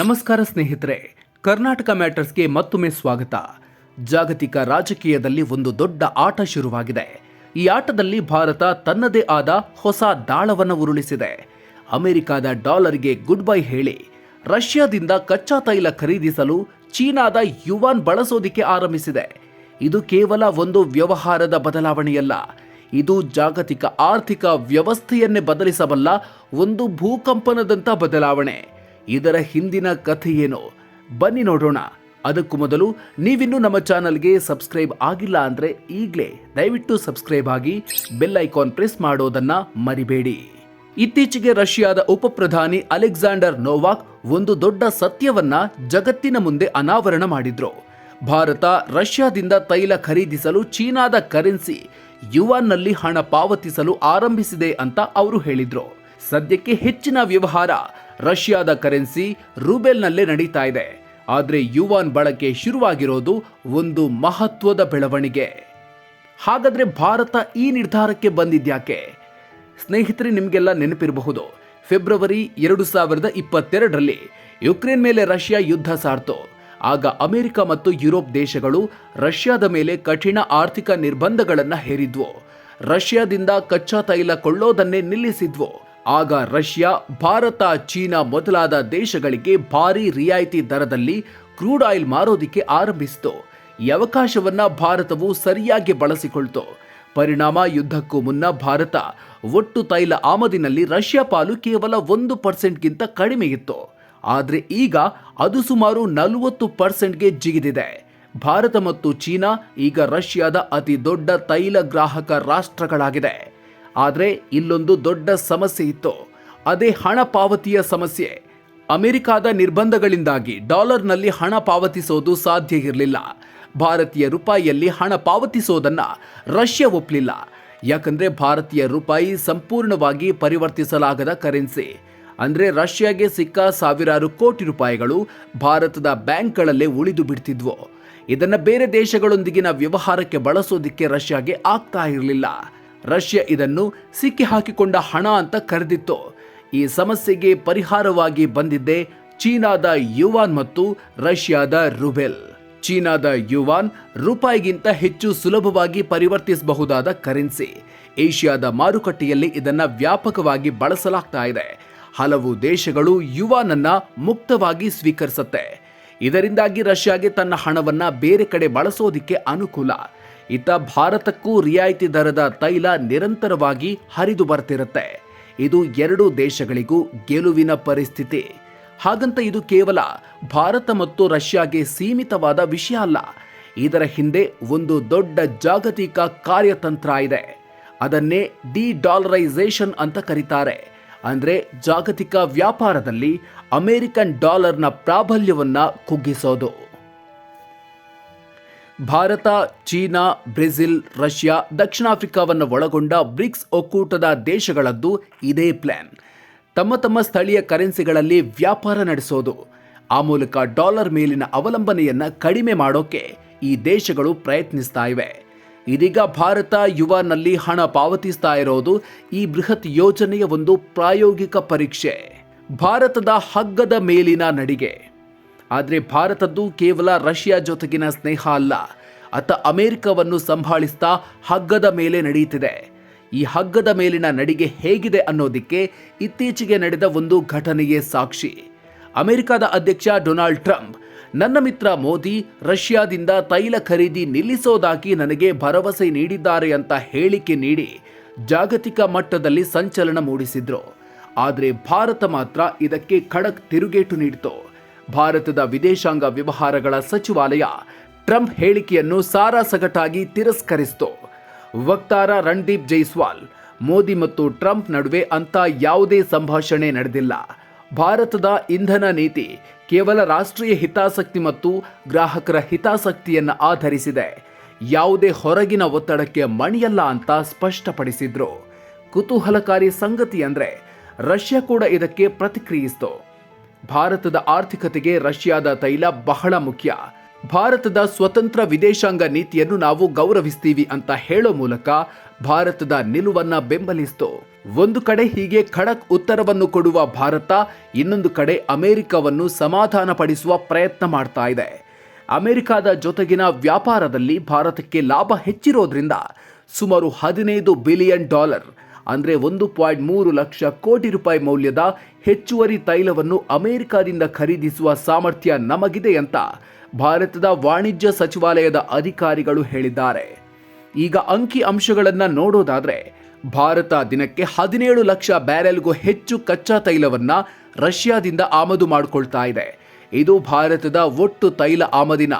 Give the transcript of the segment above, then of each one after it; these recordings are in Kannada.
ನಮಸ್ಕಾರ ಸ್ನೇಹಿತರೆ, ಕರ್ನಾಟಕ ಮ್ಯಾಟರ್ಸ್ಗೆ ಮತ್ತೊಮ್ಮೆ ಸ್ವಾಗತ. ಜಾಗತಿಕ ರಾಜಕೀಯದಲ್ಲಿ ಒಂದು ದೊಡ್ಡ ಆಟ ಶುರುವಾಗಿದೆ. ಈ ಆಟದಲ್ಲಿ ಭಾರತ ತನ್ನದೇ ಆದ ಹೊಸ ದಾಳವನ್ನು ಉರುಳಿಸಿದೆ. ಅಮೆರಿಕದ ಡಾಲರ್ಗೆ ಗುಡ್ ಬೈ ಹೇಳಿ, ರಷ್ಯಾದಿಂದ ಕಚ್ಚಾ ತೈಲ ಖರೀದಿಸಲು ಚೀನಾದ ಯುವಾನ್ ಬಳಸೋದಿಕ್ಕೆ ಆರಂಭಿಸಿದೆ. ಇದು ಕೇವಲ ಒಂದು ವ್ಯವಹಾರದ ಬದಲಾವಣೆಯಲ್ಲ, ಇದು ಜಾಗತಿಕ ಆರ್ಥಿಕ ವ್ಯವಸ್ಥೆಯನ್ನೇ ಬದಲಿಸಬಲ್ಲ ಒಂದು ಭೂಕಂಪನದಂತ ಬದಲಾವಣೆ. ಇದರ ಹಿಂದಿನ ಕಥೆಯೇನು ಬನ್ನಿ ನೋಡೋಣ. ಅದಕ್ಕೂ ಮೊದಲು ನೀವಿನ್ನೂ ನಮ್ಮ ಚಾನಲ್ಗೆ ಸಬ್ಸ್ಕ್ರೈಬ್ ಆಗಿಲ್ಲ ಅಂದ್ರೆ ಈಗಲೇ ದಯವಿಟ್ಟು ಸಬ್ಸ್ಕ್ರೈಬ್ ಆಗಿ ಬೆಲ್ ಐಕಾನ್ ಪ್ರೆಸ್ ಮಾಡೋದನ್ನ ಮರಿಬೇಡಿ. ಇತ್ತೀಚೆಗೆ ರಷ್ಯಾದ ಉಪಪ್ರಧಾನಿ ಅಲೆಕ್ಸಾಂಡರ್ ನೋವಾಕ್ ಒಂದು ದೊಡ್ಡ ಸತ್ಯವನ್ನ ಜಗತ್ತಿನ ಮುಂದೆ ಅನಾವರಣ ಮಾಡಿದ್ರು. ಭಾರತ ರಷ್ಯಾದಿಂದ ತೈಲ ಖರೀದಿಸಲು ಚೀನಾದ ಕರೆನ್ಸಿ ಯುವಾನ್ನಲ್ಲಿ ಹಣ ಪಾವತಿಸಲು ಆರಂಭಿಸಿದೆ ಅಂತ ಅವರು ಹೇಳಿದ್ರು. ಸದ್ಯಕ್ಕೆ ಹೆಚ್ಚಿನ ವ್ಯವಹಾರ ರಷ್ಯಾದ ಕರೆನ್ಸಿ ರೂಬೆಲ್ನಲ್ಲೇ ನಡೀತಾ ಇದೆ. ಆದರೆ ಯುವಾನ್ ಬಳಕೆ ಶುರುವಾಗಿರೋದು ಒಂದು ಮಹತ್ವದ ಬೆಳವಣಿಗೆ. ಹಾಗಾದ್ರೆ ಭಾರತ ಈ ನಿರ್ಧಾರಕ್ಕೆ ಬಂದಿದ್ಯಾಕೆ? ಸ್ನೇಹಿತರೆ, ನಿಮಗೆಲ್ಲ ನೆನಪಿರಬಹುದು, ಫೆಬ್ರವರಿ ಎರಡು ಸಾವಿರದ ಇಪ್ಪತ್ತೆರಡರಲ್ಲಿ ಯುಕ್ರೇನ್ ಮೇಲೆ ರಷ್ಯಾ ಯುದ್ಧ ಸಾರ್ತು. ಆಗ ಅಮೆರಿಕ ಮತ್ತು ಯುರೋಪ್ ದೇಶಗಳು ರಷ್ಯಾದ ಮೇಲೆ ಕಠಿಣ ಆರ್ಥಿಕ ನಿರ್ಬಂಧಗಳನ್ನು ಹೇರಿದ್ವು. ರಷ್ಯಾದಿಂದ ಕಚ್ಚಾ ತೈಲ ಕೊಳ್ಳೋದನ್ನೇ ನಿಲ್ಲಿಸಿದ್ವು. ಆಗ ರಷ್ಯಾ, ಭಾರತ, ಚೀನಾ ಮೊದಲಾದ ದೇಶಗಳಿಗೆ ಭಾರಿ ರಿಯಾಯಿತಿ ದರದಲ್ಲಿ ಕ್ರೂಡ್ ಆಯಿಲ್ ಮಾರೋದಿಕ್ಕೆ ಆರಂಭಿಸಿತು. ಈ ಅವಕಾಶವನ್ನ ಭಾರತವು ಸರಿಯಾಗಿ ಬಳಸಿಕೊಳ್ತು. ಪರಿಣಾಮ ಯುದ್ಧಕ್ಕೂ ಮುನ್ನ ಭಾರತ ಒಟ್ಟು ತೈಲ ಆಮದಿನಲ್ಲಿ ರಷ್ಯಾ ಪಾಲು ಕೇವಲ ಒಂದು ಪರ್ಸೆಂಟ್ಗಿಂತ ಕಡಿಮೆ ಇತ್ತು. ಆದರೆ ಈಗ ಅದು ಸುಮಾರು ನಲವತ್ತು ಪರ್ಸೆಂಟ್ಗೆ ಜಿಗಿದಿದೆ. ಭಾರತ ಮತ್ತು ಚೀನಾ ಈಗ ರಷ್ಯಾದ ಅತಿ ದೊಡ್ಡ ತೈಲ ಗ್ರಾಹಕ ರಾಷ್ಟ್ರಗಳಾಗಿದೆ ಆದರೆ ಇಲ್ಲೊಂದು ದೊಡ್ಡ ಸಮಸ್ಯೆ ಇತ್ತು. ಅದೇ ಹಣ ಪಾವತಿಯ ಸಮಸ್ಯೆ. ಅಮೆರಿಕಾದ ನಿರ್ಬಂಧಗಳಿಂದಾಗಿ ಡಾಲರ್ನಲ್ಲಿ ಹಣ ಪಾವತಿಸೋದು ಸಾಧ್ಯ ಇರಲಿಲ್ಲ. ಭಾರತೀಯ ರೂಪಾಯಿಯಲ್ಲಿ ಹಣ ಪಾವತಿಸೋದನ್ನ ರಷ್ಯಾ ಒಪ್ಪಲಿಲ್ಲ ಯಾಕಂದ್ರೆ ಭಾರತೀಯ ರೂಪಾಯಿ ಸಂಪೂರ್ಣವಾಗಿ ಪರಿವರ್ತಿಸಲಾಗದ ಕರೆನ್ಸಿ. ಅಂದ್ರೆ ರಷ್ಯಾಗೆ ಸಿಕ್ಕ ಸಾವಿರಾರು ಕೋಟಿ ರೂಪಾಯಿಗಳು ಭಾರತದ ಬ್ಯಾಂಕ್ಗಳಲ್ಲೇ ಉಳಿದು ಬಿಡ್ತಿದ್ವು. ಇದನ್ನ ಬೇರೆ ದೇಶಗಳೊಂದಿಗಿನ ವ್ಯವಹಾರಕ್ಕೆ ಬಳಸೋದಿಕ್ಕೆ ರಷ್ಯಾಗೆ ಆಗ್ತಾ ಇರಲಿಲ್ಲ. ರಷ್ಯಾ ಇದನ್ನು ಸಿಕ್ಕಿ ಹಾಕಿಕೊಂಡ ಹಣ ಅಂತ ಕರೆದಿತ್ತು. ಈ ಸಮಸ್ಯೆಗೆ ಪರಿಹಾರವಾಗಿ ಬಂದಿದ್ದೆ ಚೀನಾದ ಯುವಾನ್ ಮತ್ತು ರಷ್ಯಾದ ರುಬೆಲ್. ಚೀನಾದ ಯುವಾನ್ ರೂಪಾಯಿಗಿಂತ ಹೆಚ್ಚು ಸುಲಭವಾಗಿ ಪರಿವರ್ತಿಸಬಹುದಾದ ಕರೆನ್ಸಿ. ಏಷ್ಯಾದ ಮಾರುಕಟ್ಟೆಯಲ್ಲಿ ಇದನ್ನು ವ್ಯಾಪಕವಾಗಿ ಬಳಸಲಾಗ್ತಾ ಇದೆ. ಹಲವು ದೇಶಗಳು ಯುವಾನನ್ನ ಮುಕ್ತವಾಗಿ ಸ್ವೀಕರಿಸುತ್ತೆ. ಇದರಿಂದಾಗಿ ರಷ್ಯಾಗೆ ತನ್ನ ಹಣವನ್ನು ಬೇರೆ ಕಡೆ ಬಳಸೋದಿಕ್ಕೆ ಅನುಕೂಲ. ಇತ್ತ ಭಾರತಕ್ಕೂ ರಿಯಾಯಿತಿ ದರದ ತೈಲ ನಿರಂತರವಾಗಿ ಹರಿದು ಬರ್ತಿರುತ್ತೆ. ಇದು ಎರಡೂ ದೇಶಗಳಿಗೂ ಗೆಲುವಿನ ಪರಿಸ್ಥಿತಿ. ಹಾಗಂತ ಇದು ಕೇವಲ ಭಾರತ ಮತ್ತು ರಷ್ಯಾಗೆ ಸೀಮಿತವಾದ ವಿಷಯ ಅಲ್ಲ. ಇದರ ಹಿಂದೆ ಒಂದು ದೊಡ್ಡ ಜಾಗತಿಕ ಕಾರ್ಯತಂತ್ರ ಇದೆ. ಅದನ್ನೇ ಡಿ ಡಾಲರೈಸೇಷನ್ ಅಂತ ಕರೀತಾರೆ. ಅಂದರೆ ಜಾಗತಿಕ ವ್ಯಾಪಾರದಲ್ಲಿ ಅಮೆರಿಕನ್ ಡಾಲರ್ನ ಪ್ರಾಬಲ್ಯವನ್ನು ಕುಗ್ಗಿಸೋದು. ಭಾರತ, ಚೀನಾ, ಬ್ರೆಜಿಲ್, ರಷ್ಯಾ, ದಕ್ಷಿಣ ಆಫ್ರಿಕಾವನ್ನು ಒಳಗೊಂಡ ಬ್ರಿಕ್ಸ್ ಒಕ್ಕೂಟದ ದೇಶಗಳದ್ದು ಇದೇ ಪ್ಲಾನ್ ತಮ್ಮ ತಮ್ಮ ಸ್ಥಳೀಯ ಕರೆನ್ಸಿಗಳಲ್ಲಿ ವ್ಯಾಪಾರ ನಡೆಸೋದು. ಆ ಮೂಲಕ ಡಾಲರ್ ಮೇಲಿನ ಅವಲಂಬನೆಯನ್ನು ಕಡಿಮೆ ಮಾಡೋಕೆ ಈ ದೇಶಗಳು ಪ್ರಯತ್ನಿಸ್ತಾ ಇವೆ. ಇದೀಗ ಭಾರತ ಯುವನಲ್ಲಿ ಹಣ ಪಾವತಿಸ್ತಾ ಇರೋದು ಈ ಬೃಹತ್ ಯೋಜನೆಯ ಒಂದು ಪ್ರಾಯೋಗಿಕ ಪರೀಕ್ಷೆ. ಭಾರತದ ಹಗ್ಗದ ಮೇಲಿನ ನಡಿಗೆ. ಆದರೆ ಭಾರತದ್ದು ಕೇವಲ ರಷ್ಯಾ ಜೊತೆಗಿನ ಸ್ನೇಹ ಅಲ್ಲ. ಅತ್ತ ಅಮೆರಿಕವನ್ನು ಸಂಭಾಳಿಸ್ತಾ ಹಗ್ಗದ ಮೇಲೆ ನಡೆಯುತ್ತಿದೆ. ಈ ಹಗ್ಗದ ಮೇಲಿನ ನಡಿಗೆ ಹೇಗಿದೆ ಅನ್ನೋದಕ್ಕೆ ಇತ್ತೀಚೆಗೆ ನಡೆದ ಒಂದು ಘಟನೆಯೇ ಸಾಕ್ಷಿ. ಅಮೆರಿಕದ ಅಧ್ಯಕ್ಷ ಡೊನಾಲ್ಡ್ ಟ್ರಂಪ್, ನನ್ನ ಮಿತ್ರ ಮೋದಿ ರಷ್ಯಾದಿಂದ ತೈಲ ಖರೀದಿ ನಿಲ್ಲಿಸೋದಾಗಿ ನನಗೆ ಭರವಸೆ ನೀಡಿದ್ದಾರೆ ಅಂತ ಹೇಳಿಕೆ ನೀಡಿ ಜಾಗತಿಕ ಮಟ್ಟದಲ್ಲಿ ಸಂಚಲನ ಮೂಡಿಸಿದ್ರು. ಆದರೆ ಭಾರತ ಮಾತ್ರ ಇದಕ್ಕೆ ಖಡಕ್ ತಿರುಗೇಟು ನೀಡಿತು. ಭಾರತದ ವಿದೇಶಾಂಗ ವ್ಯವಹಾರಗಳ ಸಚಿವಾಲಯ ಟ್ರಂಪ್ ಹೇಳಿಕೆಯನ್ನು ಸಾರಾಸಗಟಾಗಿ ತಿರಸ್ಕರಿಸಿತು. ವಕ್ತಾರ ರಣದೀಪ್ ಜೈಸ್ವಾಲ್, ಮೋದಿ ಮತ್ತು ಟ್ರಂಪ್ ನಡುವೆ ಅಂತ ಯಾವುದೇ ಸಂಭಾಷಣೆ ನಡೆದಿಲ್ಲ. ಭಾರತದ ಇಂಧನ ನೀತಿ ಕೇವಲ ರಾಷ್ಟ್ರೀಯ ಹಿತಾಸಕ್ತಿ ಮತ್ತು ಗ್ರಾಹಕರ ಹಿತಾಸಕ್ತಿಯನ್ನು ಆಧರಿಸಿದೆ. ಯಾವುದೇ ಹೊರಗಿನ ಒತ್ತಡಕ್ಕೆ ಮಣಿಯಲ್ಲ ಅಂತ ಸ್ಪಷ್ಟಪಡಿಸಿದ್ರು. ಕುತೂಹಲಕಾರಿ ಸಂಗತಿ ಅಂದ್ರೆ ರಷ್ಯಾ ಕೂಡ ಇದಕ್ಕೆ ಪ್ರತಿಕ್ರಿಯಿಸಿತು. ಭಾರತದ ಆರ್ಥಿಕತೆಗೆ ರಷ್ಯಾದ ತೈಲ ಬಹಳ ಮುಖ್ಯ. ಭಾರತದ ಸ್ವತಂತ್ರ ವಿದೇಶಾಂಗ ನೀತಿಯನ್ನು ನಾವು ಗೌರವಿಸ್ತೀವಿ ಅಂತ ಹೇಳೋ ಮೂಲಕ ಭಾರತದ ನಿಲುವನ್ನ ಬೆಂಬಲಿಸಿತು. ಒಂದು ಕಡೆ ಹೀಗೆ ಖಡಕ್ ಉತ್ತರವನ್ನು ಕೊಡುವ ಭಾರತ, ಇನ್ನೊಂದು ಕಡೆ ಅಮೆರಿಕವನ್ನು ಸಮಾಧಾನಪಡಿಸುವ ಪ್ರಯತ್ನ ಮಾಡ್ತಾ ಇದೆ. ಅಮೆರಿಕದ ಜೊತೆಗಿನ ವ್ಯಾಪಾರದಲ್ಲಿ ಭಾರತಕ್ಕೆ ಲಾಭ ಹೆಚ್ಚಿರೋದ್ರಿಂದ ಸುಮಾರು ಹದಿನೈದು ಬಿಲಿಯನ್ ಡಾಲರ್ ಅಂದರೆ ಒಂದು ಪಾಯಿಂಟ್ ಮೂರು ಲಕ್ಷ ಕೋಟಿ ರೂಪಾಯಿ ಮೌಲ್ಯದ ಹೆಚ್ಚುವರಿ ತೈಲವನ್ನು ಅಮೆರಿಕದಿಂದ ಖರೀದಿಸುವ ಸಾಮರ್ಥ್ಯ ನಮಗಿದೆ ಅಂತ ಭಾರತದ ವಾಣಿಜ್ಯ ಸಚಿವಾಲಯದ ಅಧಿಕಾರಿಗಳು ಹೇಳಿದ್ದಾರೆ. ಈಗ ಅಂಕಿ ಅಂಶಗಳನ್ನು ನೋಡೋದಾದರೆ, ಭಾರತ ದಿನಕ್ಕೆ ಹದಿನೇಳು ಲಕ್ಷ ಬ್ಯಾರೆಲ್ಗೂ ಹೆಚ್ಚು ಕಚ್ಚಾ ತೈಲವನ್ನು ರಷ್ಯಾದಿಂದ ಆಮದು ಮಾಡಿಕೊಳ್ತಾ ಇದೆ. ಇದು ಭಾರತದ ಒಟ್ಟು ತೈಲ ಆಮದಿನ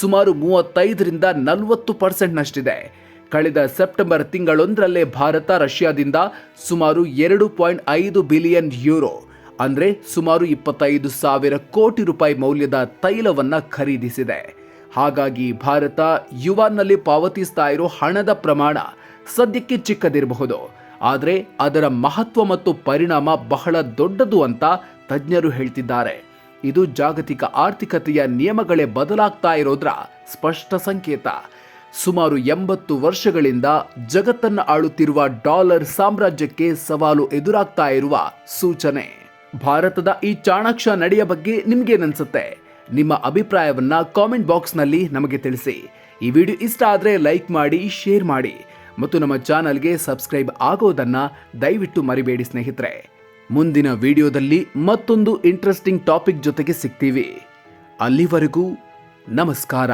ಸುಮಾರು ಮೂವತ್ತೈದರಿಂದ ನಲವತ್ತು ಪರ್ಸೆಂಟ್ನಷ್ಟಿದೆ. ಕಳೆದ ಸೆಪ್ಟೆಂಬರ್ ತಿಂಗಳೊಂದರಲ್ಲೇ ಭಾರತ ರಷ್ಯಾದಿಂದ ಸುಮಾರು ಎರಡು ಪಾಯಿಂಟ್ ಐದು ಬಿಲಿಯನ್ ಯೂರೋ, ಅಂದರೆ ಸುಮಾರು ಇಪ್ಪತ್ತೈದು ಸಾವಿರ ಕೋಟಿ ರೂಪಾಯಿ ಮೌಲ್ಯದ ತೈಲವನ್ನು ಖರೀದಿಸಿದೆ. ಹಾಗಾಗಿ ಭಾರತ ಯುವಾನ್ನಲ್ಲಿ ಪಾವತಿಸ್ತಾ ಇರೋ ಹಣದ ಪ್ರಮಾಣ ಸದ್ಯಕ್ಕೆ ಚಿಕ್ಕದಿರಬಹುದು. ಆದರೆ ಅದರ ಮಹತ್ವ ಮತ್ತು ಪರಿಣಾಮ ಬಹಳ ದೊಡ್ಡದು ಅಂತ ತಜ್ಞರು ಹೇಳ್ತಿದ್ದಾರೆ. ಇದು ಜಾಗತಿಕ ಆರ್ಥಿಕತೆಯ ನಿಯಮಗಳೇ ಬದಲಾಗ್ತಾ ಇರೋದ್ರ ಸ್ಪಷ್ಟ ಸಂಕೇತ. ಸುಮಾರು ಎಂಬತ್ತು ವರ್ಷಗಳಿಂದ ಜಗತ್ತನ್ನು ಆಳುತ್ತಿರುವ ಡಾಲರ್ ಸಾಮ್ರಾಜ್ಯಕ್ಕೆ ಸವಾಲು ಎದುರಾಗ್ತಾ ಇರುವ ಸೂಚನೆ. ಭಾರತದ ಈ ಚಾಣಾಕ್ಷ ನಡೆಯ ಬಗ್ಗೆ ನಿಮ್ಗೇನನ್ಸುತ್ತೆ? ನಿಮ್ಮ ಅಭಿಪ್ರಾಯವನ್ನ ಕಾಮೆಂಟ್ ಬಾಕ್ಸ್ನಲ್ಲಿ ನಮಗೆ ತಿಳಿಸಿ. ಈ ವಿಡಿಯೋ ಇಷ್ಟ ಆದರೆ ಲೈಕ್ ಮಾಡಿ, ಶೇರ್ ಮಾಡಿ ಮತ್ತು ನಮ್ಮ ಚಾನಲ್ಗೆ ಸಬ್ಸ್ಕ್ರೈಬ್ ಆಗೋದನ್ನ ದಯವಿಟ್ಟು ಮರಿಬೇಡಿ ಸ್ನೇಹಿತರೆ. ಮುಂದಿನ ವಿಡಿಯೋದಲ್ಲಿ ಮತ್ತೊಂದು ಇಂಟ್ರೆಸ್ಟಿಂಗ್ ಟಾಪಿಕ್ ಜೊತೆಗೆ ಸಿಗ್ತೀವಿ. ಅಲ್ಲಿವರೆಗೂ ನಮಸ್ಕಾರ.